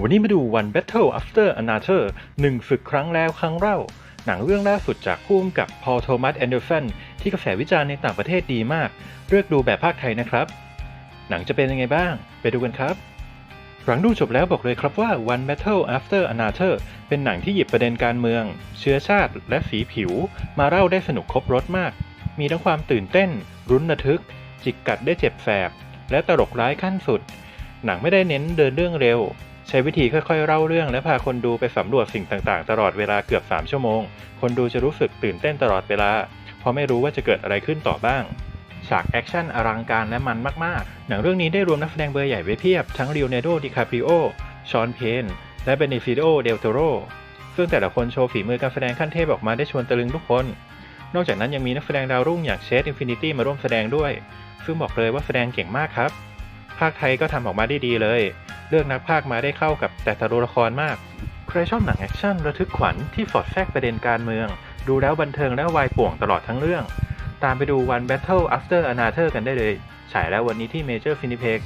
วันนี้มาดู One Battle After Another หนึ่งศึกครั้งแล้วครั้งเล่า หนังเรื่องล่าสุดจากผู้กำกับพอลโทมัสแอนเดอร์สันที่กระแสวิจารณ์ในต่างประเทศดีมาก เลือกดูแบบภาคไทยนะครับ หนังจะเป็นยังไงบ้าง ไปดูกันครับหลังดูจบแล้วบอกเลยครับว่า One Battle After Another เป็นหนังที่หยิบประเด็นการเมือง เชื้อชาติและสีผิว มาเล่าได้สนุกครบรถมาก มีทั้งความตื่นเต้น รุนระทึก จิกกัดได้เจ็บแสบ และตลกร้ายขั้นสุด หนังไม่ได้เน้นเดินเรื่องเร็ว ใช้วิธีค่อยๆเล่าเรื่องและพาคนดูไปสำรวจสิ่งต่างๆ ตลอดเวลาเกือบ 3 ชั่วโมง คนดูจะรู้สึกตื่นเต้นตลอดเวลา เพราะไม่รู้ว่าจะเกิดอะไรขึ้นต่อบ้าง ฉากแอคชั่นอลังการและมันมากๆ หนังเรื่องนี้ได้รวมนักแสดงเบอร์ใหญ่ไว้เพียบ ทั้งลีโอนโดดิคาปริโอ ชอนเพน และเบเนฟิโอเดลโตโร ซึ่งแต่ละคนโชว์ฝีมือการแสดงขั้นเทพออกมาได้ชวนตะลึงทุกคน นอกจากนั้นยังมีนักแสดงดาวรุ่งอย่างเชดอินฟินิตี้มาร่วมแสดงด้วย ซึ่งบอกเลยว่าแสดงเก่งมากครับ ภาคไทยก็ทำออกมาได้ดีเลย เลือกนักพากย์มาได้เข้ากับแต่ตัวละครมาก ใครชอบหนังแอคชั่นระทึกขวัญที่สอดแทรกประเด็นการเมือง ดูแล้วบันเทิงและวายป่วงตลอดทั้งเรื่อง ตามไปดู One Battle After Another กันได้เลย ฉายแล้ววันนี้ที่ Major Cineplex